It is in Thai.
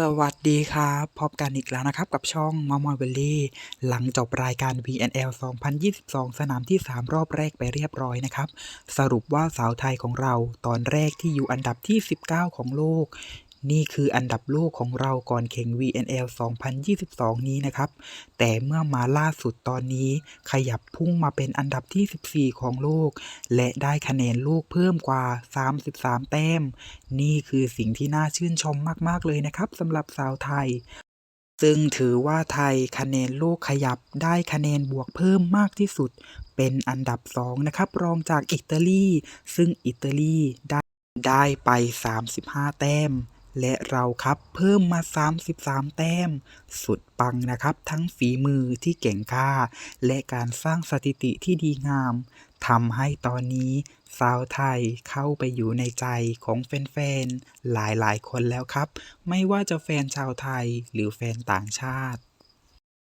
สวัสดีครับพบกันอีกแล้วนะครับ กับช่องมอมอยเวลลี่ หลังจบรายการ VNL 2022 สนามที่ 3 รอบแรกไปเรียบร้อยนะครับ สรุปว่าสาวไทยของเราตอนแรกที่อยู่อันดับที่ 19 ของโลก นี่คืออันดับโลกของเราก่อนแข่ง VNL 2022 นี้นะครับ แต่เมื่อมาล่าสุดตอนนี้ ขยับพุ่งมาเป็นอันดับที่ 14 ของโลก และได้คะแนนโลกเพิ่มกว่า 33 แต้ม นี่คือสิ่งที่น่าชื่นชมมาก ๆ เลยนะครับสำหรับสาวไทยซึ่งถือว่าไทยคะแนนโลกขยับได้คะแนนบวกเพิ่มมากที่สุด เป็นอันดับ2นะครับ รองจากอิตาลี ซึ่งอิตาลีได้ได้ไป 35 แต้ม และเราครับเพิ่มมา 33 แต้ม สุดปังนะครับ ทั้งฝีมือที่เก่งกล้า และการสร้างสถิติที่ดีงามทำให้ตอนนี้สาวไทยเข้าไปอยู่ในใจของแฟนๆ หลายๆ คนแล้วครับ ไม่ว่าจะแฟนชาวไทยหรือแฟนต่างชาติ